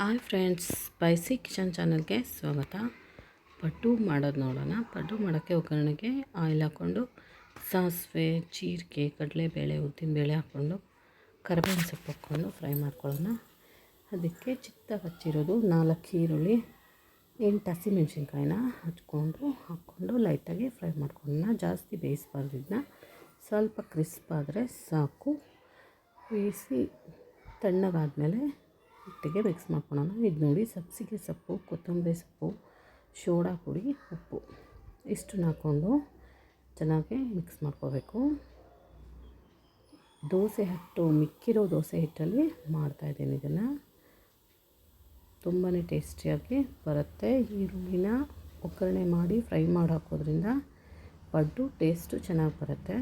Hi friends, spicy kitchen ಚಾನಲ್ಗೆ ಸ್ವಾಗತ. ಪಡ್ಡು ಮಾಡೋದು ನೋಡೋಣ. ಪಡ್ಡು ಮಾಡೋಕ್ಕೆ ಒಗ್ಗರಣೆಗೆ ಆಯಿಲ್ ಹಾಕ್ಕೊಂಡು, ಸಾಸಿವೆ, ಜೀರಿಗೆ, ಕಡಲೆಬೇಳೆ, ಉದ್ದಿನಬೇಳೆ ಹಾಕ್ಕೊಂಡು, ಕರಿಬೇವಿನ ಸೊಪ್ಪು ಹಾಕ್ಕೊಂಡು ಫ್ರೈ ಮಾಡ್ಕೊಳ್ಳೋಣ. ಅದಕ್ಕೆ ಚಿಕ್ಕ ಹಚ್ಚಿರೋದು ನಾಲ್ಕು ಈರುಳ್ಳಿ, ಎಂಟು ಹಸಿಮೆಣ್ಸಿನ್ಕಾಯಿನ ಹಚ್ಕೊಂಡು, ಹಾಕ್ಕೊಂಡು ಲೈಟಾಗಿ ಫ್ರೈ ಮಾಡ್ಕೊಳ್ಳೋಣ. ಜಾಸ್ತಿ ಬೇಯಿಸ್ಬಾರ್ದಿದ್ದನ್ನ ಸ್ವಲ್ಪ ಕ್ರಿಸ್ಪ್ ಆದರೆ ಸಾಕು. ಬೇಯಿಸಿ ತಣ್ಣಗಾದಮೇಲೆ ಹಿಟ್ಟಿಗೆ ಮಿಕ್ಸ್ ಮಾಡ್ಕೊಳೋಣ. ಇದು ನೋಡಿ ಸಬ್ಸಿಗೆ ಸೊಪ್ಪು, ಕೊತ್ತಂಬರಿ ಸೊಪ್ಪು, ಶೋಡಾ ಪುಡಿ, ಉಪ್ಪು. ಇಷ್ಟನ್ನ ಹಾಕ್ಕೊಂಡು ಚೆನ್ನಾಗಿ ಮಿಕ್ಸ್ ಮಾಡ್ಕೋಬೇಕು. ದೋಸೆ ಹಿಟ್ಟು, ಮಿಕ್ಕಿರೋ ದೋಸೆ ಹಿಟ್ಟಲ್ಲಿ ಮಾಡ್ತಾಯಿದ್ದೀನಿ ಇದನ್ನು. ತುಂಬಾ ಟೇಸ್ಟಿಯಾಗಿ ಬರುತ್ತೆ. ಈರುಳ್ಳಿನ ಒಗ್ಗರಣೆ ಮಾಡಿ ಫ್ರೈ ಮಾಡಿ ಹಾಕೋದ್ರಿಂದ ಪಡ್ಡು ಟೇಸ್ಟು ಚೆನ್ನಾಗಿ ಬರುತ್ತೆ.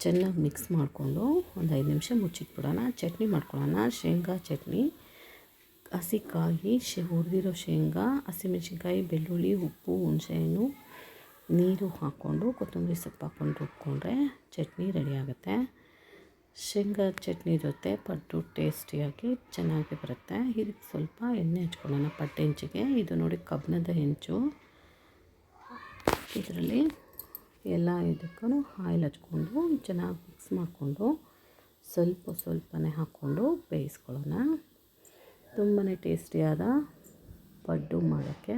ಚೆನ್ನಾಗಿ ಮಿಕ್ಸ್ ಮಾಡಿಕೊಂಡು ಒಂದು ಐದು ನಿಮಿಷ ಮುಚ್ಚಿಟ್ಬಿಡೋಣ. ಚಟ್ನಿ ಮಾಡ್ಕೊಳ್ಳೋಣ. ಶೇಂಗಾ ಚಟ್ನಿ. ಹಸಿಕಾಯಿ ಶೇ, ಹುರಿದಿರೋ ಶೇಂಗಾ, ಹಸಿಮೆಣ್ಸಿನ್ಕಾಯಿ, ಬೆಳ್ಳುಳ್ಳಿ, ಉಪ್ಪು, ಹುಣಸೆಹಣ್ಣು, ನೀರು ಹಾಕ್ಕೊಂಡು ಕೊತ್ತಂಬರಿ ಸೊಪ್ಪು ಹಾಕ್ಕೊಂಡು ರುಬ್ಕೊಂಡ್ರೆ ಚಟ್ನಿ ರೆಡಿ ಆಗುತ್ತೆ. ಶೇಂಗಾ ಚಟ್ನಿ ಜೊತೆ ಪಟ್ಟು ಟೇಸ್ಟಿಯಾಗಿ ಚೆನ್ನಾಗಿ ಬರುತ್ತೆ. ಇದಕ್ಕೆ ಸ್ವಲ್ಪ ಎಣ್ಣೆ ಹಚ್ಕೊಳ್ಳೋಣ ಪಟ್ಟೆ ಹೆಂಚಿಗೆ. ಇದು ನೋಡಿ ಕಬ್ಬಿಣದ ಹೆಂಚು. ಇದರಲ್ಲಿ ಎಲ್ಲ ಇದಕ್ಕೂ ಆಯಿಲ್ ಹಚ್ಕೊಂಡು ಚೆನ್ನಾಗಿ ಮಿಕ್ಸ್ ಮಾಡಿಕೊಂಡು ಸ್ವಲ್ಪ ಸ್ವಲ್ಪನೇ ಹಾಕ್ಕೊಂಡು ಬೇಯಿಸ್ಕೊಳ್ಳೋಣ. ತುಂಬಾ ಟೇಸ್ಟಿಯಾದ ಪಡ್ಡು ಮಾಡೋಕ್ಕೆ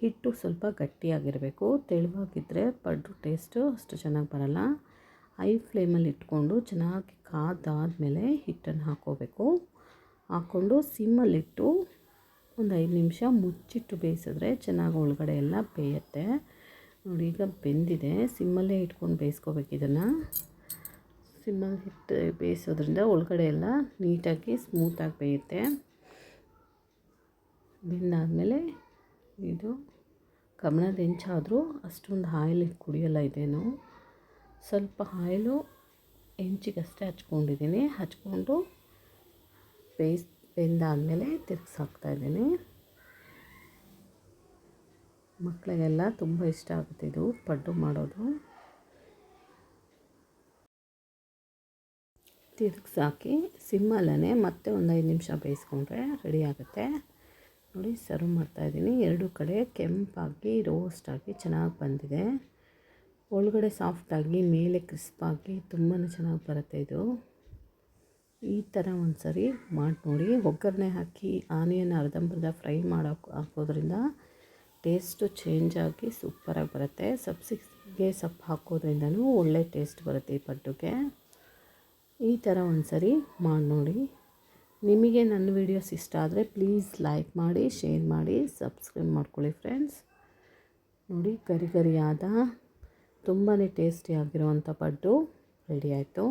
ಹಿಟ್ಟು ಸ್ವಲ್ಪ ಗಟ್ಟಿಯಾಗಿರಬೇಕು. ತೆಳುವಾಗಿದ್ದರೆ ಪಡ್ಡು ಟೇಸ್ಟು ಅಷ್ಟು ಚೆನ್ನಾಗಿ ಬರಲ್ಲ. ಐ ಫ್ಲೇಮಲ್ಲಿ ಇಟ್ಕೊಂಡು ಚೆನ್ನಾಗಿ ಕಾದಾದಮೇಲೆ ಹಿಟ್ಟನ್ನು ಹಾಕ್ಕೋಬೇಕು. ಹಾಕ್ಕೊಂಡು ಸಿಮ್ಮಲ್ಲಿಟ್ಟು ಒಂದು ಐದು ನಿಮಿಷ ಮುಚ್ಚಿಟ್ಟು ಬೇಯಿಸಿದ್ರೆ ಚೆನ್ನಾಗಿ ಒಳಗಡೆ ಎಲ್ಲ ಬೇಯುತ್ತೆ. ನೋಡಿ, ಈಗ ಬೆಂದಿದೆ. ಸಿಮ್ಮಲ್ಲೇ ಇಟ್ಕೊಂಡು ಬೇಯಿಸ್ಕೋಬೇಕು ಇದನ್ನು. ಸಿಮ್ಮಲ್ಲಿ ಇಟ್ಟು ಬೇಯಿಸೋದ್ರಿಂದ ಒಳಗಡೆ ಎಲ್ಲ ನೀಟಾಗಿ ಸ್ಮೂತಾಗಿ ಬೇಯುತ್ತೆ. ಬೆಂದಾದಮೇಲೆ ಇದು ಕಬ್ಬಣದ ಹೆಂಚಾದರೂ ಅಷ್ಟೊಂದು ಆಯಿಲ್ ಕುಡಿಯೋಲ್ಲ ಇದೇನು. ಸ್ವಲ್ಪ ಆಯಿಲು ಹೆಂಚಿಗಷ್ಟೇ ಹಚ್ಕೊಂಡಿದ್ದೀನಿ. ಹಚ್ಕೊಂಡು ಬೇಯಿಸ್, ಬೆಂದಾದಮೇಲೆ ತಿರ್ಗಿಸಾಕ್ತಾಯಿದ್ದೀನಿ ಮಕ್ಕಳಿಗೆಲ್ಲ ತುಂಬ ಇಷ್ಟ ಆಗುತ್ತೆ ಇದು ಪಡ್ಡು ಮಾಡೋದು. ತಿರುಗಿಸಾಕಿ ಸಿಮ್ಮಲ್ಲೇ ಮತ್ತೆ ಒಂದು ಐದು ನಿಮಿಷ ಬೇಯಿಸ್ಕೊಂಡ್ರೆ ರೆಡಿ ಆಗುತ್ತೆ. ನೋಡಿ ಸರ್ವ್ ಮಾಡ್ತಾಯಿದ್ದೀನಿ ಎರಡು ಕಡೆ ಕೆಂಪಾಗಿ ರೋಸ್ಟಾಗಿ ಚೆನ್ನಾಗಿ ಬಂದಿದೆ. ಒಳಗಡೆ ಸಾಫ್ಟಾಗಿ ಮೇಲೆ ಕ್ರಿಸ್ಪಾಗಿ ತುಂಬಾ ಚೆನ್ನಾಗಿ ಬರುತ್ತೆ ಇದು. ಈ ಥರ ಒಂದು ಸರಿ ಮಾಡಿ ನೋಡಿ ಒಗ್ಗರಣೆ ಹಾಕಿ, ಆನಿಯನ್, ಅರ್ಧಂಬರ್ಧ ಫ್ರೈ ಮಾಡೋಕೆ ಹಾಕೋದ್ರಿಂದ ಟೇಸ್ಟು ಚೇಂಜ್ ಆಗಿ ಸೂಪರಾಗಿ ಬರುತ್ತೆ. ಸಬ್ಸಿಗೆ ಸೊಪ್ಪು ಹಾಕೋದ್ರಿಂದನೂ ಒಳ್ಳೆ ಟೇಸ್ಟ್ ಬರುತ್ತೆ ಈ ಪಡ್ಡುಗೆ. ಈ ಥರ ಒಂದು ಸರಿ ಮಾಡಿ ನೋಡಿ. ನಿಮಗೆ ನನ್ನ ವೀಡಿಯೋಸ್ ಇಷ್ಟ ಆದರೆ ಪ್ಲೀಸ್ ಲೈಕ್ ಮಾಡಿ, ಶೇರ್ ಮಾಡಿ, ಸಬ್ಸ್ಕ್ರೈಬ್ ಮಾಡ್ಕೊಳ್ಳಿ ಫ್ರೆಂಡ್ಸ್. ನೋಡಿ, ಗರಿ ಗರಿಯಾದ ತುಂಬಾ ಟೇಸ್ಟಿಯಾಗಿರುವಂಥ ಪಡ್ಡು ರೆಡಿ ಆಯಿತು.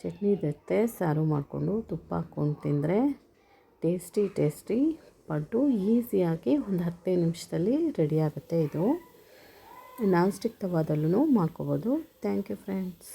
ಚಟ್ನಿ ಜೊತೆ ಸಾರು ಮಾಡಿಕೊಂಡು ತುಪ್ಪ ಹಾಕ್ಕೊಂಡು ತಿಂದರೆ ಟೇಸ್ಟಿ ಟೇಸ್ಟಿ. ಪಡ್ಡು ಈಸಿಯಾಗಿ ಒಂದು ಹತ್ತೈದು ನಿಮಿಷದಲ್ಲಿ ರೆಡಿ ಆಗುತ್ತೆ ಇದು. ನಾನ್ ಸ್ಟಿಕ್ ತವಾದಲ್ಲೂ ಮಾಡ್ಕೋಬೋದು. Thank you friends